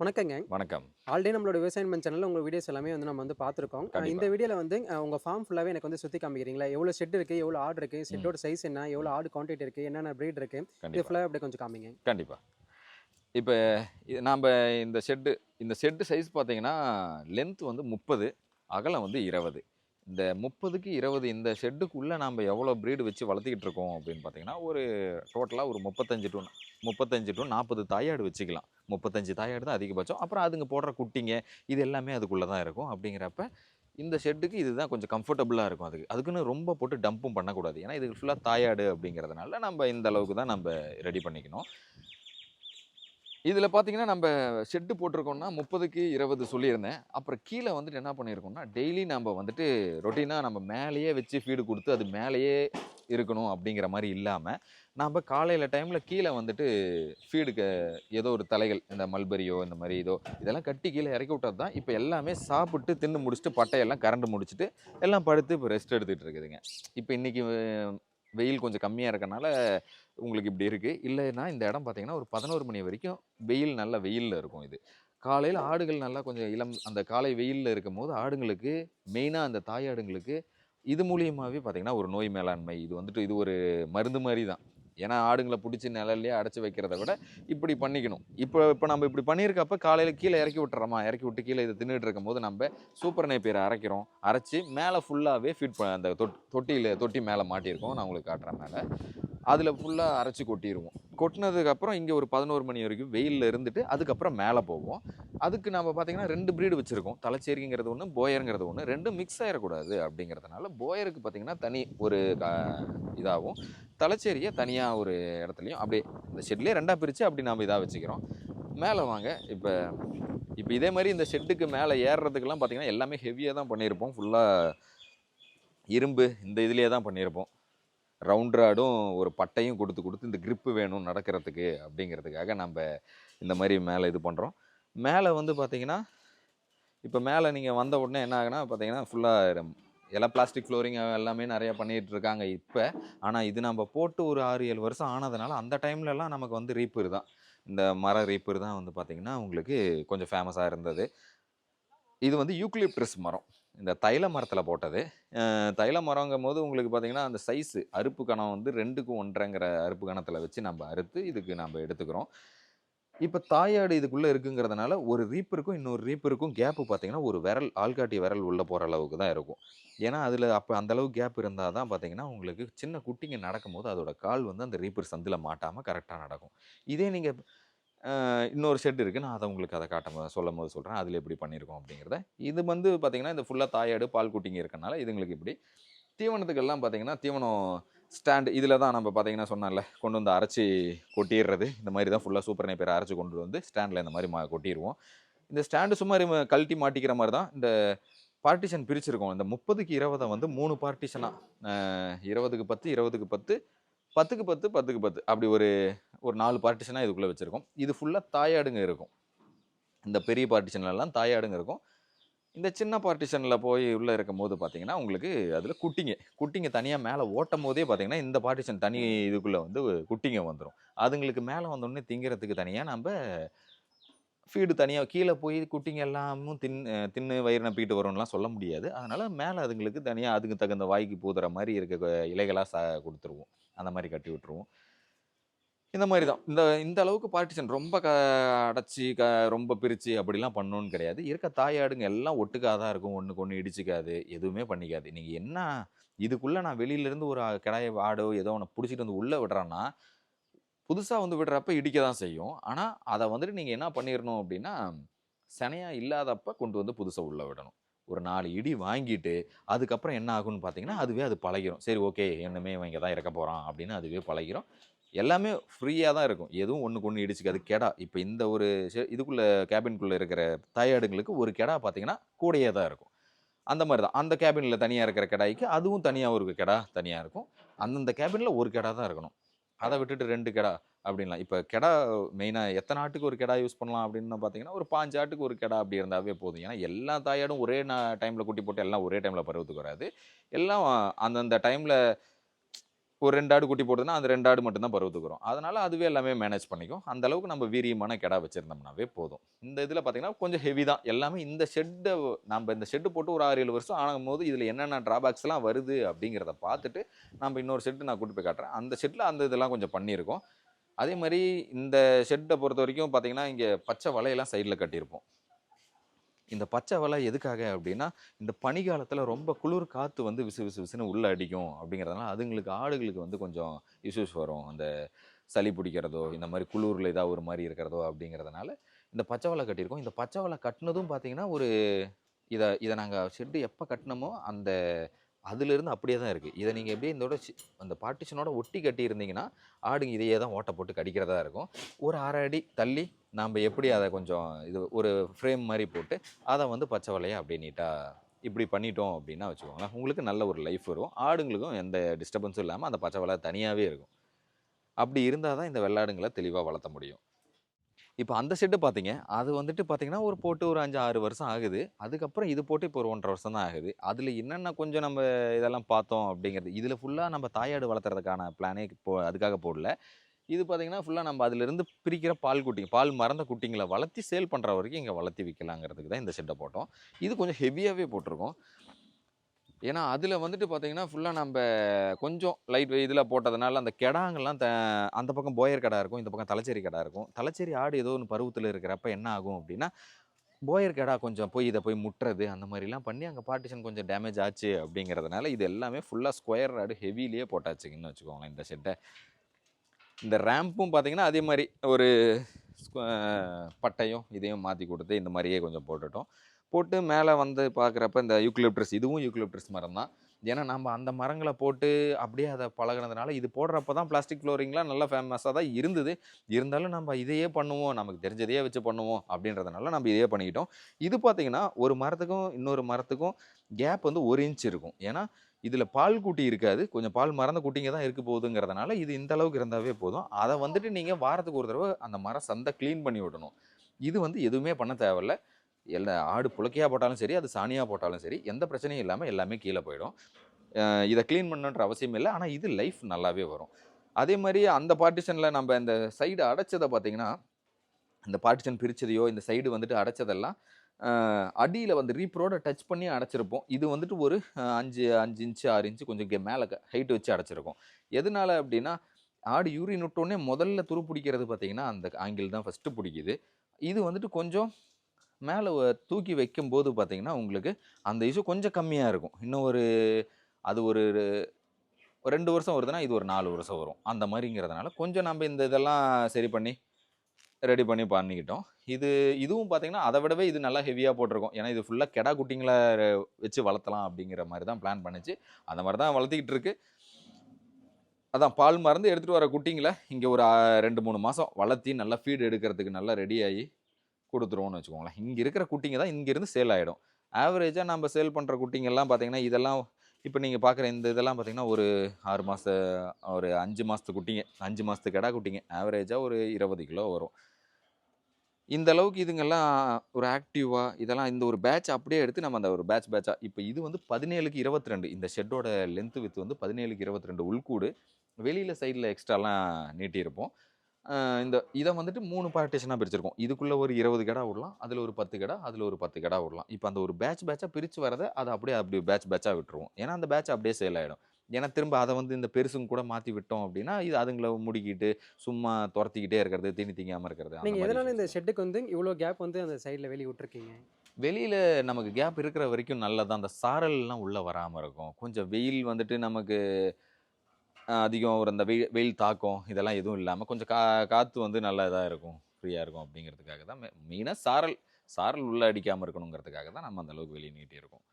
வணக்கங்க. வணக்கம். ஆல்ரெடி நம்மளோட விவசாயம் மண் சேனலில் உங்கள் வீடியோஸ் எல்லாமே வந்து நம்ம வந்து பார்த்துருக்கோம். இந்த வீடியோவில் வந்து அஹ், உங்க ஃபார்ம் ஃபுல்லாகவே எனக்கு வந்து சுற்றி காமிக்கிறீங்களா? எவ்வளோ ஷெட் இருக்குது எவ்வளோ ஆடு இருக்குது ஷெட்டோட சைஸ் என்ன? எவ்வளோ ஆடு குவான்டிட்டி இருக்குது என்னென்ன breed இருக்குது இது ஃபுல்லாக அப்படியே கொஞ்சம் காமிங்க. கண்டிப்பாக இப்போ நாம் இந்த ஷெட்டு இந்த ஷெட்டு சைஸ் பார்த்தீங்கன்னா லென்த் வந்து முப்பது அகலம் வந்து இருபது. இந்த முப்பதுக்கு இருபது இந்த ஷெட்டுக்குள்ளே நம்ம எவ்வளோ ப்ரீடு வச்சு வளர்த்திக்கிட்டு இருக்கோம் அப்படின்னு பார்த்தீங்கன்னா ஒரு டோட்டலாக ஒரு முப்பத்தஞ்சு டு முப்பத்தஞ்சு டு நாற்பது தாயாடு வச்சுக்கலாம். முப்பத்தஞ்சு தாயாடு தான் அதிகபட்சம். அப்புறம் அதுங்க போடுற குட்டிங்க இது எல்லாமே அதுக்குள்ளே தான் இருக்கும். அப்படிங்கிறப்ப இந்த ஷெட்டுக்கு இதுதான் கொஞ்சம் கம்ஃபர்டபுளாக இருக்கும் அதுக்கு. அதுக்குன்னு ரொம்ப போட்டு டம்பும் பண்ணக்கூடாது. ஏன்னா இது ஃபுல்லாக தாயாடு அப்படிங்கிறதுனால நம்ம இந்த அளவுக்கு தான் நம்ம ரெடி பண்ணிக்கணும். இதில் பார்த்தீங்கன்னா நம்ம ஷெட்டு போட்டிருக்கோம்னா முப்பதுக்கு இருபது சொல்லியிருந்தேன். அப்புறம் கீழே வந்துட்டு என்ன பண்ணியிருக்கோம்னா டெய்லி நம்ம வந்துட்டு ரொட்டீனாக நம்ம மேலேயே வச்சு ஃபீடு கொடுத்து அது மேலேயே இருக்கணும் அப்படிங்கிற மாதிரி இல்லாமல் நம்ம காலையில் டைமில் கீழே வந்துட்டு ஃபீடுக்கு ஏதோ ஒரு தலைகள் இந்த மல்பரியோ இந்த மாதிரி இதோ இதெல்லாம் கட்டி கீழே இறக்கி விட்டது தான். இப்போ எல்லாமே சாப்பிட்டு தின்னு முடிச்சுட்டு பட்டையெல்லாம் கரண்ட் முடிச்சுட்டு எல்லாம் படுத்து இப்போ ரெஸ்ட் எடுத்துகிட்டு இருக்குதுங்க. இப்போ இன்றைக்கி வெயில் கொஞ்சம் கம்மியாக இருக்கனால உங்களுக்கு இப்படி இருக்குது இல்லைன்னா இந்த இடம் பார்த்தீங்கன்னா ஒரு பதினோரு மணி வரைக்கும் வெயில் நல்ல வெயிலில் இருக்கும் இது. காலையில் ஆடுகள் நல்லா கொஞ்சம் இளம் அந்த காலை வெயிலில் இருக்கும் போது ஆடுங்களுக்கு மெயினாக அந்த தாயாடுங்களுக்கு இது மூலியமாகவே பார்த்திங்கன்னா ஒரு நோய் மேலாண்மை. இது வந்துட்டு இது ஒரு மருந்து மாதிரி தான். ஏன்னா ஆடுங்களை பிடிச்சி நிழல்லையே அடைச்சி வைக்கிறத விட இப்படி பண்ணிக்கணும். இப்போ இப்போ நம்ம இப்படி பண்ணியிருக்கப்ப காலையில் கீழே இறக்கி விட்டுறோமா? இறக்கி விட்டு கீழே இதை தின்னுட்டு இருக்கும்போது நம்ம சூப்பர் நேப்பியரை அரைக்கிறோம். அரைச்சி மேலே ஃபுல்லாகவே ஃபீட் அந்த தொட் தொட்டியில் தொட்டி மேலே மாட்டியிருக்கோம். நான் உங்களுக்கு காட்டுறேன் மேலே. அதில் ஃபுல்லாக அரைச்சி கொட்டிடுவோம் கொட்டினதுக்கப்புறம் இங்கே ஒரு பதினோரு மணி வரைக்கும் வெயிலில் இருந்துட்டு அதுக்கப்புறம் மேலே போவோம். அதுக்கு நம்ம பார்த்தீங்கன்னா ரெண்டு ப்ரீடு வச்சுருக்கோம். தலைச்சேரிங்கிறது ஒன்று போயருங்கிறது ஒன்று ரெண்டும் மிக்ஸ் ஆகிடக்கூடாது அப்படிங்கிறதுனால போயருக்கு பார்த்தீங்கன்னா தனி ஒரு இதாகவும் தலைச்சேரியை தனியாக ஒரு இடத்துலையும் அப்படியே இந்த ஷெட்லேயே ரெண்டாக பிரித்து அப்படி நாம் இதாக வச்சுக்கிறோம். மேலே வாங்க. இப்போ இப்போ இதே மாதிரி இந்த ஷெட்டுக்கு மேலே ஏறுறதுக்கெல்லாம் பார்த்தீங்கன்னா எல்லாமே ஹெவியாக தான் பண்ணியிருப்போம். ஃபுல்லாக இரும்பு இந்த இதுலேயே தான் பண்ணியிருப்போம். ரவுண்ட் ராடும் ஒரு பட்டையும் கொடுத்து கொடுத்து இந்த கிரிப்பு வேணும் நடக்கிறதுக்கு அப்படிங்கிறதுக்காக நம்ம இந்த மாதிரி மேலே இது பண்ணுறோம் மேலே வந்து பார்த்தீங்கன்னா இப்போ மேலே நீங்கள் வந்த உடனே என்ன ஆகுனா பார்த்தீங்கன்னா ஃபுல்லாக எல்லாம் பிளாஸ்டிக் ஃப்ளோரிங் எல்லாமே நிறையா பண்ணிகிட்ருக்காங்க இருக்காங்க இப்போ. ஆனால் இது நம்ம போட்டு ஒரு ஆறு ஏழு வருஷம் ஆனதுனால அந்த டைம்லலாம் நமக்கு வந்து ரீப்பர் தான். இந்த மர ரீப்பர் தான் வந்து பார்த்திங்கன்னா உங்களுக்கு கொஞ்சம் ஃபேமஸாக இருந்தது. இது வந்து யூக்லிப்டஸ் மரம். இந்த தைல மரத்தில் போட்டது. தைல மரங்கும் போது உங்களுக்கு பார்த்தீங்கன்னா அந்த சைஸு அறுப்பு கணம் வந்து ரெண்டுக்கும் ஒன்றரைங்கிற அறுப்பு கணத்தில் வச்சு நம்ம அறுத்து இதுக்கு நம்ம எடுத்துக்கிறோம். இப்போ தாயாடு இதுக்குள்ளே இருக்குங்கிறதுனால ஒரு ரீப்பருக்கும் இன்னொரு ரீப்பருக்கும் கேப்பு பார்த்தீங்கன்னா ஒரு விரல் ஆள்காட்டி விரல் உள்ளே போகிற அளவுக்கு தான் இருக்கும். ஏன்னா அதில் அப்போ அந்தளவு கேப் இருந்தால் தான் பார்த்தீங்கன்னா உங்களுக்கு சின்ன குட்டிங்க நடக்கும்போது அதோட கால் வந்து அந்த ரீப்பர் சந்தில் மாட்டாமல் கரெக்டாக நடக்கும். இதே நீங்கள் இன்னொரு ஷெட் இருக்குது நான் அதை உங்களுக்கு அதை காட்ட சொல்லும் போது சொல்கிறேன் அதில் எப்படி பண்ணியிருக்கோம் அப்படிங்கிறத. இது வந்து பார்த்திங்கன்னா இந்த ஃபுல்லாக தாயாடு பால் குட்டிங்க இருக்கனால இதுங்களுக்கு இப்படி. தீவனத்துக்கெல்லாம் பார்த்தீங்கன்னா தீவனம் ஸ்டாண்டு இதில் தான் நம்ம பார்த்தீங்கன்னா சொன்னால கொண்டு வந்து அரைச்சி கொட்டிடுறது இந்த மாதிரி தான் ஃபுல்லாக சூப்பர் பேரை அரைச்சி கொண்டு வந்து ஸ்டாண்டில் இந்த மாதிரி மா கொட்டிடுவோம் இந்த ஸ்டாண்டு சும்மா கழட்டி மாட்டிக்கிற மாதிரி தான் இந்த பார்ட்டிஷன் பிரிச்சிருக்கோம். இந்த முப்பதுக்கு இருபதை வந்து மூணு பார்ட்டிஷனாக இருபதுக்கு பத்து இருபதுக்கு பத்து பத்துக்கு பத்து பத்துக்கு பத்து. அப்படி ஒரு ஒரு நாலு பார்ட்டிஷனாக இதுக்குள்ளே வச்சுருக்கோம். இது ஃபுல்லாக தாயாடுங்க இருக்கும். இந்த பெரிய பார்ட்டிஷன்லலாம் தாயாடுங்க இருக்கும். இந்த சின்ன பார்ட்டிஷனில் போய் உள்ளே இருக்கும் போது பார்த்தீங்கன்னா உங்களுக்கு அதில் குட்டிங்க. குட்டிங்க தனியாக மேலே ஓட்டும் போதே பார்த்தீங்கன்னா இந்த பார்ட்டிஷன் தனி இதுக்குள்ளே வந்து குட்டிங்க வந்துடும் அதுங்களுக்கு மேலே வந்தோடனே திங்கிறதுக்கு தனியாக நம்ம ஃபீடு தனியாக கீழே போய் குட்டிங்க எல்லாமும் தின் தின்னு வயிறு நப்பிக்கிட்டு வரும்லாம் சொல்ல முடியாது. அதனால் மேலே அதுங்களுக்கு தனியாக அதுக்கு தகுந்த வாய்க்கு பூதுற மாதிரி இருக்க இலைகளாக சா கொடுத்துருவோம். அந்த மாதிரி கட்டி விட்டுருவோம். இந்த மாதிரி தான். இந்த இந்த அளவுக்கு பார்ட்டிஷன் ரொம்ப க அடைச்சி க ரொம்ப பிரித்து அப்படிலாம் பண்ணணும்னு கிடையாது. இருக்க தாயாடுங்க எல்லாம் ஒட்டுக்காக தான் இருக்கும். ஒன்றுக்கு ஒன்று இடிச்சிக்காது. எதுவுமே பண்ணிக்காது. நீங்கள் என்ன இதுக்குள்ளே நான் வெளியிலேருந்து ஒரு கிடாய ஆடோ ஏதோ ஒன்று பிடிச்சிட்டு வந்து உள்ளே விடுறேன்னா புதுசாக வந்து விடுறப்ப இடிக்க தான் செய்யும். ஆனால் அதை வந்துட்டு நீங்கள் என்ன பண்ணிடணும் அப்படின்னா சனையா இல்லாதப்ப கொண்டு வந்து புதுசாக உள்ளே விடணும். ஒரு நாலு இடி வாங்கிட்டு அதுக்கப்புறம் என்ன ஆகும்னு பார்த்தீங்கன்னா அதுவே அது பழகிரும். சரி ஓகே என்னமே இவன் இங்கே தான் இறக்க போகிறான் அப்படின்னு அதுவே பழகிரும். எல்லாமே ஃப்ரீயாக தான் இருக்கும். எதுவும் ஒன்றுக்கு ஒன்று இடிச்சுக்காது கெடா. இப்போ இந்த ஒரு இதுக்குள்ளே கேபின்குள்ளே இருக்கிற தாயாடுங்களுக்கு ஒரு கெடா பார்த்தீங்கன்னா கூடையே தான் இருக்கும். அந்த மாதிரி தான். அந்த கேபினில் தனியாக இருக்கிற கெடாய்க்கு அதுவும் தனியாக ஒரு கெடா தனியாக இருக்கும். அந்தந்த கேபினில் ஒரு கெடா தான் இருக்கணும். அதை விட்டுட்டு ரெண்டு கெடா அப்படின்லாம். இப்போ கெடா மெயினாக எத்தனை ஆட்டுக்கு ஒரு கெடா யூஸ் பண்ணலாம் அப்படின்னு பார்த்தீங்கன்னா ஒரு பாஞ்சு ஆட்டுக்கு ஒரு கெடா அப்படி இருந்தாவே போதும். ஏன்னா எல்லா தாயாடும் ஒரே டைமில் குட்டி போட்டு எல்லாம் ஒரே டைமில் பருவத்துக்கு வராது. எல்லாம் அந்தந்த டைமில் ஒரு ரெண்டு ஆடு குட்டி போடுதுன்னா அந்த ரெண்டு ஆடு மட்டும்தான் பருவத்துக்கு வரும். அதனால் அதுவே எல்லாமே மேனேஜ் பண்ணிக்கும். அந்த அளவுக்கு நம்ம வீரியமான கிடா வச்சிருந்தோம்னாவே போதும். இந்த இதில் பார்த்தீங்கன்னா கொஞ்சம் ஹெவி தான். எல்லாமே இந்த ஷெட்டை நம்ம இந்த ஷெட்டு போட்டு ஒரு ஆறு ஏழு வருஷம் ஆகும் போது இதில் என்னென்ன ட்ராபேக்ஸ்லாம் வருது அப்படிங்கிறத பார்த்துட்டு நம்ம இன்னொரு ஷெட்டு நான் கூட்டு போய் காட்டுறேன். அந்த ஷெட்டில் அந்த இதெல்லாம் கொஞ்சம் பண்ணியிருக்கோம். அதே மாதிரி இந்த ஷெட்டை பொறுத்த வரைக்கும் பார்த்தீங்கன்னா இங்கே பச்சை வலையெல்லாம் சைடில் கட்டியிருப்போம். இந்த பச்சை வலை எதுக்காக அப்படின்னா இந்த பனிக்காலத்தில் ரொம்ப குளிர் காற்று வந்து விசு விசு விசுன்னு உள்ளே அடிக்கும் அப்படிங்கிறதுனால அதுங்களுக்கு ஆடுகளுக்கு வந்து கொஞ்சம் இஷ்யூஸ் வரும். அந்த சளி பிடிக்கிறதோ இந்த மாதிரி குளிரில் ஏதாவது ஒரு மாதிரி இருக்கிறதோ அப்படிங்கிறதுனால இந்த பச்சை வலை கட்டியிருக்கோம். இந்த பச்சை வலை கட்டினதும் பார்த்தீங்கன்னா ஒரு இதை இதை நாங்கள் ஷெட்டு எப்போ கட்டினோமோ அந்த அதுலேருந்து அப்படியே தான் இருக்குது இதை நீங்கள் எப்படியே இதோட அந்த பார்ட்டிஷனோட ஒட்டி கட்டியிருந்தீங்கன்னா ஆடுங்க இதையே தான் ஓட்டை போட்டு கடிக்கிறதா இருக்கும். ஒரு அரை அடி தள்ளி நாம் எப்படி அதை கொஞ்சம் இது ஒரு ஃப்ரேம் மாதிரி போட்டு அதை வந்து பச்சை வலையை அப்படியே நீட்டாக இப்படி பண்ணிட்டோம் அப்படின்னா வச்சுக்கோங்களேன் உங்களுக்கு நல்ல ஒரு லைஃப் வரும். ஆடுங்களுக்கும் எந்த டிஸ்டர்பன்ஸும் இல்லாமல் அந்த பச்சை வலை தனியாகவே இருக்கும். அப்படி இருந்தால் தான் இந்த வெள்ளாடுங்களை தெளிவாக வளர்த்த முடியும். இப்போ அந்த செட்டு பார்த்தீங்க அது வந்துட்டு பார்த்தீங்கன்னா ஒரு போட்டு ஒரு அஞ்சு ஆறு வருஷம் ஆகுது. அதுக்கப்புறம் இது போட்டு இப்போ ஒரு ஒன்றரை வருஷம் தான் ஆகுது. அதில் என்னென்ன கொஞ்சம் நம்ம இதெல்லாம் பார்த்தோம் அப்படிங்கிறது இதில் ஃபுல்லாக நம்ம தாயாடு வளர்த்துறதுக்கான பிளானே இப்போ அதுக்காக போடல. இது பார்த்தீங்கன்னா ஃபுல்லாக நம்ம அதிலிருந்து பிரிக்கிற பால் குட்டிங்க பால் மறந்த குட்டிங்களை வளர்த்தி சேல் பண்ணுற வரைக்கும் இங்கே வளர்த்தி விற்கலாங்கிறதுக்கு தான் இந்த செட்டை போட்டோம். இது கொஞ்சம் ஹெவியாகவே போட்டிருக்கோம். ஏன்னா அதில் வந்துட்டு பார்த்தீங்கன்னா ஃபுல்லாக நம்ம கொஞ்சம் லைட் இதில் போட்டதுனால அந்த கெடாங்கெல்லாம் த அந்த பக்கம் போயர் கடா இருக்கும் இந்த பக்கம் தலைச்சேரி கடா இருக்கும். தலைச்சேரி ஆடு ஏதோ ஒன்று பருவத்தில் இருக்கிறப்ப என்ன ஆகும் அப்படின்னா போயர் கடா கொஞ்சம் போய் இதை போய் முட்டுறது அந்த மாதிரிலாம் பண்ணி அங்கே பார்ட்டிஷன் கொஞ்சம் டேமேஜ் ஆச்சு அப்படிங்கிறதுனால இது எல்லாமே ஃபுல்லாக ஸ்கொயர் ஆடு ஹெவிலேயே போட்டாச்சுங்கன்னு வச்சுக்கோங்களேன் இந்த செட்டை இந்த ரேம்பும் பார்த்தீங்கன்னா அதே மாதிரி ஒரு ஸ்கொ- பட்டையும் இதையும் மாற்றி கொடுத்து இந்த மாதிரியே கொஞ்சம் போட்டுட்டோம். போட்டு மேலே வந்து பார்க்குறப்ப இந்த யூக்லிப்டஸ் இதுவும் யூக்லிப்டஸ் மரம் தான். ஏன்னா நம்ம அந்த மரங்களை போட்டு அப்படியே அதை பழகுனதுனால இது போடுறப்ப தான் பிளாஸ்டிக் ஃப்ளோரிங்லாம் நல்லா ஃபேமஸாக தான் இருந்தது. இருந்தாலும் நம்ம இதையே பண்ணுவோம் நமக்கு தெரிஞ்சதையே வச்சு பண்ணுவோம் அப்படின்றதுனால நம்ம இதையே பண்ணிக்கிட்டோம். இது பார்த்தீங்கன்னா ஒரு மரத்துக்கும் இன்னொரு மரத்துக்கும் கேப் வந்து ஒரு இன்ச் இருக்கும். ஏன்னா இதில் பால் குட்டி இருக்காது. கொஞ்சம் பால் மறந்த குட்டிங்க தான் இருக்க போகுதுங்கிறதுனால இது இந்த அளவுக்கு இருந்தாவே போதும். அதை வந்துட்டு நீங்கள் வாரத்துக்கு ஒரு தடவை அந்த மரம் சந்தை க்ளீன் பண்ணி விடணும். இது வந்து எதுவுமே பண்ண தேவையில்ல. எல்லா ஆடு புழக்கையாக போட்டாலும் சரி அது சாணியாக போட்டாலும் சரி எந்த பிரச்சனையும் இல்லாமல் எல்லாமே கீழே போயிடும். இதை க்ளீன் பண்ணணுன்ற அவசியம் இல்லை. ஆனால் இது லைஃப் நல்லாவே வரும். அதே மாதிரி அந்த பார்ட்டிஷனில் நம்ம இந்த சைடு அடைச்சதை பார்த்தீங்கன்னா இந்த பார்ட்டிஷன் பிரித்ததையோ இந்த சைடு வந்துட்டு அடைச்சதெல்லாம் அடியில் வந்து ரீப்ரோட டச் பண்ணி அடைச்சிருப்போம். இது வந்துட்டு ஒரு அஞ்சு அஞ்சு இன்ச்சு ஆறு இன்ச்சு கொஞ்சம் மேலே ஹைட் வச்சு அடைச்சிருக்கோம். எதனால அப்படின்னா ஆடு யூரின் விட்டோடனே முதல்ல துரு பிடிக்கிறது பார்த்தீங்கன்னா அந்த ஆங்கிள் தான் ஃபஸ்ட்டு பிடிக்குது. இது வந்துட்டு கொஞ்சம் மேலே தூக்கி வைக்கும்போது பார்த்திங்கன்னா உங்களுக்கு அந்த இஷ்யூ கொஞ்சம் கம்மியாக இருக்கும். இன்னும் ஒரு அது ஒரு ரெண்டு வருஷம் வருதுன்னா இது ஒரு நாலு வருஷம் வரும். அந்த மாதிரிங்கிறதுனால கொஞ்சம் நம்ம இந்த இதெல்லாம் சரி பண்ணி ரெடி பண்ணி பண்ணிக்கிட்டோம். இது இதுவும் பார்த்திங்கன்னா அதை விடவே இது நல்லா ஹெவியாக போட்டிருக்கோம். ஏன்னா இது ஃபுல்லாக கெடா குட்டிங்களை வச்சு வளர்த்தலாம் அப்படிங்கிற மாதிரி தான் பிளான் பண்ணிச்சு. அந்த மாதிரி தான் வளர்த்திக்கிட்டு இருக்கு. அதான் பால் மறந்து எடுத்துகிட்டு வர குட்டிங்களை இங்கே ஒரு ரெண்டு மூணு மாதம் வளர்த்தி நல்லா ஃபீடு எடுக்கிறதுக்கு நல்லா ரெடி ஆகி கொடுத்துருவோம்னு வச்சுக்கோங்களேன். இங்கே இருக்கிற குட்டிங்க தான் இங்கேருந்து சேல் ஆகிடும் ஆவரேஜாக நம்ம சேல் பண்ணுற குட்டிங்கெல்லாம் பார்த்தீங்கன்னா இதெல்லாம் இப்போ நீங்கள் பார்க்குற இந்த இதெல்லாம் பார்த்தீங்கன்னா ஒரு ஆறு மாத ஒரு அஞ்சு மாதத்து குட்டிங்க அஞ்சு மாதத்து கிடா குட்டிங்க. ஆவரேஜாக ஒரு இருபது கிலோ வரும். இந்த அளவுக்கு இதுங்கெல்லாம் ஒரு ஆக்டிவாக இதெல்லாம் இந்த ஒரு பேட்ச் அப்படியே எடுத்து நம்ம அந்த ஒரு பேட்ச் பேட்சாக இப்போ இது வந்து பதினேழுக்கு இருபத்தி ரெண்டு இந்த ஷெட்டோட லென்த்து வித் வந்து பதினேழுக்கு இருபத்தி ரெண்டு உள்கூடு. வெளியில் சைடில் எக்ஸ்ட்ராலாம் நீட்டியிருப்போம். இந்த இதை வந்துட்டு மூணு பார்ட்டிஷனாக பிரிச்சிருக்கோம். இதுக்குள்ளே ஒரு இருபது கடா விடலாம் அதில் ஒரு பத்து கடா அதில் ஒரு பத்து கடா விடலாம். இப்போ அந்த ஒரு பேட்ச் பேட்சாக பிரித்து வரதை அதை அப்படியே அப்படி பேட்ச் பேட்சாக விட்டுருவோம். ஏன்னா அந்த பேட்ச் அப்படியே சேல் ஆகிடும் ஏன்னா திரும்ப அதை வந்து இந்த பெருசுங்க கூட மாற்றி விட்டோம் அப்படின்னா இது அதுங்களை முடிக்கிட்டு சும்மா துரத்திக்கிட்டே இருக்கிறது தீனி திங்காமல் இருக்கிறது நீங்கள் எதனால இந்த. ஷெட்டுக்கு வந்து இவ்வளோ கேப் வந்து அந்த சைடில் வெளியே விட்டுருக்கீங்க? வெளியில் நமக்கு கேப் இருக்கிற வரைக்கும் நல்லதான் அந்த சாரல்லாம் உள்ளே வராமல் இருக்கும். கொஞ்சம் வெயில் வந்துட்டு நமக்கு அதிகம் ஒரு அந்த வெயில் வெயில் தாக்கம் இதெல்லாம் எதுவும் இல்லாமல் கொஞ்சம் கா காற்று வந்து நல்லா இதாக இருக்கும் ஃப்ரீயாக இருக்கும் அப்படிங்கிறதுக்காக தான் மெயினாக சாரல் சாரல் உள்ளே அடிக்காமல் இருக்கணுங்கிறதுக்காக தான் நம்ம அந்தளவுக்கு வெளியே நீட்டி இருக்கோம்